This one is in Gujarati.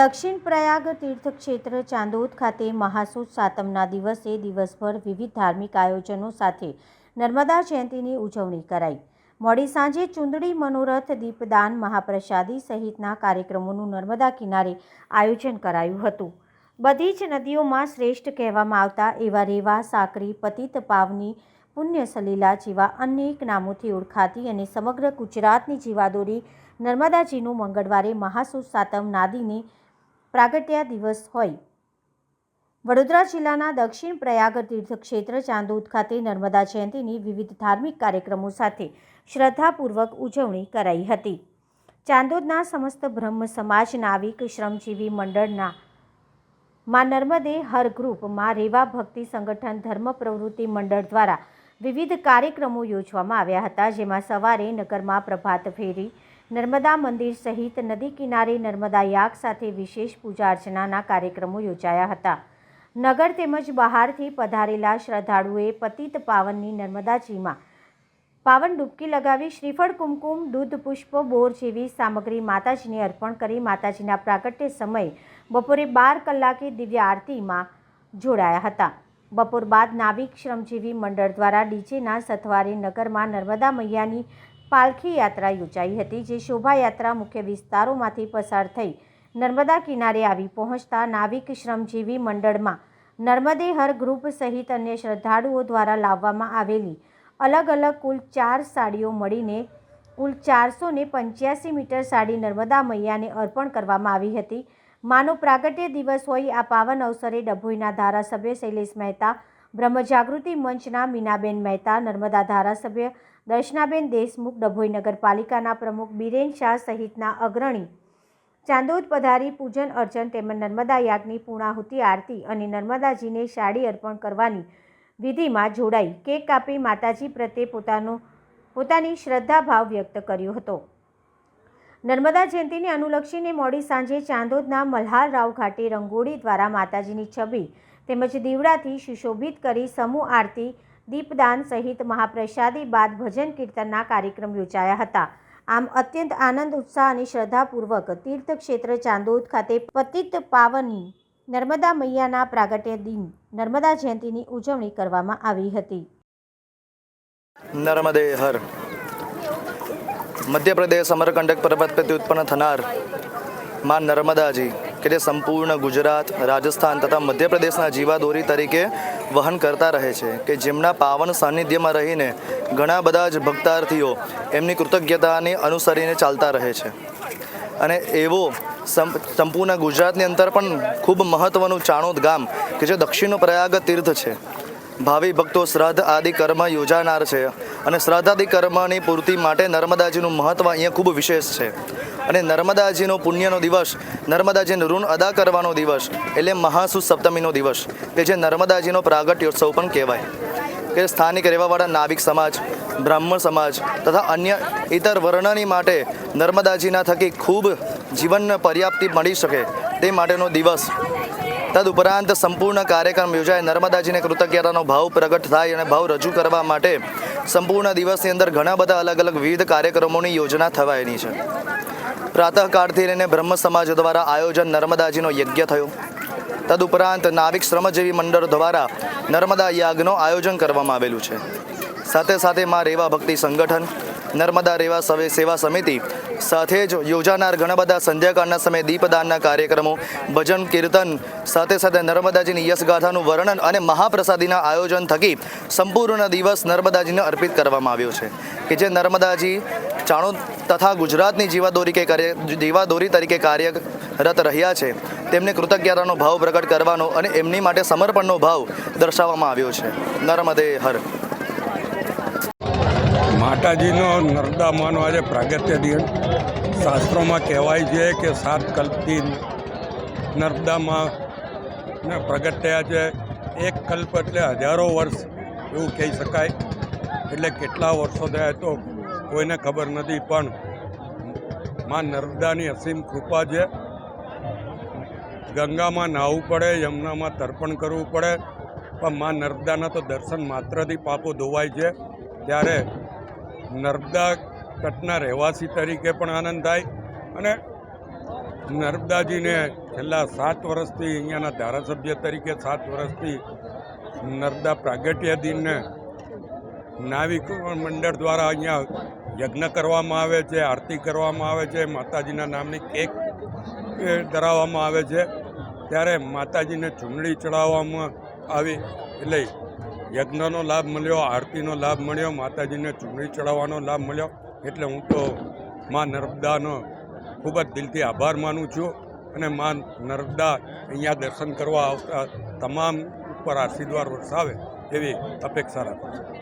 દક્ષિણ પ્રયાગ તીર્થક્ષેત્ર ચાંદોદ ખાતે મહાસુદ સાતમના દિવસે દિવસભર વિવિધ ધાર્મિક આયોજનો સાથે નર્મદા જયંતીની ઉજવણી કરાઈ. મોડી સાંજે ચુંદડી મનોરથ દીપદાન મહાપ્રસાદી સહિતના કાર્યક્રમોનું નર્મદા કિનારે આયોજન કરાયું હતું. બધી જ નદીઓમાં શ્રેષ્ઠ કહેવામાં આવતા એવા રેવા, સાકરી, પતિત પાવની પુણ્ય સલીલા જેવા અનેક નામોથી ઓળખાતી અને સમગ્ર ગુજરાતની જીવાદોરી નર્મદાજીનું મંગળવારે મહાસુદ સાતમ નાદીને પ્રાગટ્ય દિવસ હોય. વડોદરા જિલ્લાના દક્ષિણ પ્રયાગ તીર્થક્ષેત્ર ચાંદોદ ખાતે નર્મદા જયંતીની વિવિધ ધાર્મિક કાર્યક્રમો સાથે શ્રદ્ધાપૂર્વક ઉજવણી કરાઈ હતી. ચાંદોદના સમસ્ત બ્રહ્મ સમાજ નાવિક શ્રમજીવી મંડળના માં નર્મદે હર ગ્રુપમાં રેવા ભક્તિ સંગઠન ધર્મ પ્રવૃત્તિ મંડળ દ્વારા વિવિધ કાર્યક્રમો યોજવામાં આવ્યા હતા, જેમાં સવારે નગરમાં પ્રભાત ફેરી નર્મદા મંદિર સહિત નદી કિનારે નર્મદા યાગ સાથે વિશેષ પૂજા અર્ચનાના કાર્યક્રમો યોજાયા હતા. નગર તેમજ બહારથી પધારેલા શ્રદ્ધાળુએ પતિત પાવનની નર્મદાજીમાં પાવન ડૂબકી લગાવી શ્રીફળ, કુમકુમ, દૂધ, પુષ્પ, બોર જેવી સામગ્રી માતાજીને અર્પણ કરી માતાજીના પ્રાગટ્ય સમયે બપોરે બાર કલાકે દિવ્ય આરતીમાં જોડાયા હતા. બપોર બાદ નાવિક શ્રમજીવી મંડળ દ્વારા ડીજેના સથવારે નગરમાં નર્મદા મૈયાની પાલખી યાત્રા યોજાઈ હતી, જે શોભાયાત્રા મુખ્ય વિસ્તારોમાંથી પસાર થઈ નર્મદા કિનારે આવી પહોંચતા નાવિક શ્રમજીવી મંડળમાં નર્મદે હર ગ્રુપ સહિત અન્ય શ્રદ્ધાળુઓ દ્વારા લાવવામાં આવેલી અલગ અલગ કુલ ચાર સાડીઓ મળીને કુલ ચારસો ને પંચ્યાસી મીટર સાડી નર્મદા મૈયાને અર્પણ કરવામાં આવી હતી. માનો પ્રાગટ્ય દિવસ હોય, આ પાવન અવસરે ડભોઈના ધારાસભ્ય શૈલેષ મહેતા, બ્રહ્મજાગૃતિ મંચના મીનાબેન મહેતા, નર્મદા ધારાસભ્ય દર્શનાબેન દેશમુખ, ડભોઈ નગરપાલિકાના પ્રમુખ બિરેન શાહ સહિતના અગ્રણી ચાંદોદ પધારી પૂજન અર્ચન તેમજ નર્મદા યાગની પૂર્ણાહુતિ આરતી અને નર્મદાજીને સાડી અર્પણ કરવાની વિધિમાં જોડાઈ. કેક કાપી માતાજી પ્રત્યે પોતાનો, પોતાની શ્રદ્ધાભાવ વ્યક્ત કર્યો હતો. નર્મદા જયંતિને અનુલક્ષીને મોડી સાંજે ચાંદોદના મલ્હારરાવ ઘાટે રંગોળી દ્વારા માતાજીની છબી તેમજ દીવડાથી સુશોભિત કરી સમૂહ આરતી દીપદાન સહિત મહાપ્રસાદી બાદ ભજન કીર્તનના કાર્યક્રમ યોજાયા હતા. આમ અત્યંત આનંદ, ઉત્સાહ અને શ્રદ્ધાપૂર્વક તીર્થક્ષેત્ર ચાંદોદ ખાતે પતિત પાવની નર્મદા મૈયાના પ્રાગટ્ય દિન, નર્મદા જયંતિની ઉજવણી કરવામાં આવી હતી. નર્મદે હર. મધ્યપ્રદેશ અમરકંટક પર્વત પરથી ઉત્પન્ન થનારમાં નર્મદાજી. કે જે સંપૂર્ણ ગુજરાત, રાજસ્થાન તથા મધ્યપ્રદેશના જીવાદોરી તરીકે વહન કરતા રહે છે, કે જેમના પાવન સાનિધ્યમાં રહીને ઘણા બધા જ ભક્તાર્થીઓ એમની કૃતજ્ઞતાને અનુસરીને ચાલતા રહે છે. અને એવો સંપૂર્ણ ગુજરાતની અંદર પણ ખૂબ મહત્ત્વનું ચાણોદ ગામ, કે જે દક્ષિણ પ્રયાગ તીર્થ છે. ભાવિ ભક્તો શ્રાદ્ધ આદિ કર્મ યોજાનાર છે. અને શ્રાદ્ધાદિ કર્મની પૂર્તિ માટે નર્મદાજીનું મહત્ત્વ અહીંયા ખૂબ વિશેષ છે. અને નર્મદાજીનો પુણ્યનો દિવસ, નર્મદાજીનું ઋણ અદા કરવાનો દિવસ એટલે મહાસુદ સપ્તમીનો દિવસ, કે જે નર્મદાજીનો પ્રાગટ્યોત્સવ પણ કહેવાય. કે સ્થાનિક રહેવાવાળા નાવિક સમાજ, બ્રાહ્મણ સમાજ તથા અન્ય ઇતર વર્ણની માટે નર્મદાજીના થકી ખૂબ જીવન પર્યાપ્તિ મળી શકે તે માટેનો દિવસ તદુપરાંત સંપૂર્ણ કાર્યક્રમ યોજાય. નર્મદાજીને કૃતજ્ઞતાનો ભાવ પ્રગટ થાય અને ભાવ રજૂ કરવા માટે સંપૂર્ણ દિવસની અંદર ઘણા બધા અલગ અલગ વિવિધ કાર્યક્રમોની યોજના થવાયની છે. પ્રાતઃકાળથી લઈને બ્રહ્મ સમાજ દ્વારા આયોજન નર્મદાજીનો યજ્ઞ થયો. તદુપરાંત નાવિક શ્રમજીવી મંડળ દ્વારા નર્મદા યાગનું આયોજન કરવામાં આવેલું છે. સાથે સાથે માં રેવા ભક્તિ સંગઠન, નર્મદા રેવા સવે સેવા સમિતિ સાથે જ યોજાનાર ઘણા બધા સંધ્યાકાળના સમયે દીપદાનના કાર્યક્રમો, ભજન, કીર્તન, સાથે સાથે નર્મદાજીની યશગાથાનું વર્ણન અને મહાપ્રસાદીના આયોજન થકી સંપૂર્ણ દિવસ નર્મદાજીને અર્પિત કરવામાં આવ્યો છે. કે જે નર્મદાજી ચાણો તથા ગુજરાતની જીવાદોરી કે કાર્ય, જીવાદોરી તરીકે કાર્યરત રહ્યા છે, તેમને કૃતજ્ઞતાનો ભાવ પ્રગટ કરવાનો અને એમની માટે સમર્પણનો ભાવ દર્શાવવામાં આવ્યો છે. નર્મદે હર. માતાજીનો નર્મદામાંનો આજે પ્રાગત્ય દિન શાસ્ત્રોમાં કહેવાય છે કે સાત કલ્પથી નર્મદામાં ને પ્રગટ થયા છે એક કલ્પ એટલે હજારો વર્ષ એવું કહી શકાય. એટલે કેટલા વર્ષો થયા તો કોઈને ખબર નથી, પણ માં નર્મદાની અસીમ કૃપા છે. ગંગામાં નાહવું પડે, યમુનામાં તર્પણ કરવું પડે, પણ માં નર્મદાના તો દર્શન માત્રથી પાપો ધોવાય છે. ત્યારે નર્મદા તટના રહેવાસી તરીકે પણ આનંદ થાય અને નર્મદાજીને છેલ્લા સાત વર્ષથી અહીંયાના ધારાસભ્ય તરીકે સાત વર્ષથી નર્મદા પ્રાગટ્ય દિનને નાવિક મંડળ દ્વારા અહીંયા યજ્ઞ કરવામાં આવે છે, આરતી કરવામાં આવે છે, માતાજીના નામની કેક ધરાવવામાં આવે છે. ત્યારે માતાજીને ચૂંટણી ચડાવવામાં આવી એટલે યજ્ઞનો લાભ મળ્યો, આરતીનો લાભ મળ્યો, માતાજીને ચૂંટણી ચડાવવાનો લાભ મળ્યો. એટલે હું તો મા નર્મદાનો ખૂબ જ દિલથી આભાર માનું છું અને મા નર્મદા અહીંયા દર્શન કરવા આવતા તમામ ઉપર આશીર્વાદ વરસાવે એવી અપેક્ષા રાખું છું.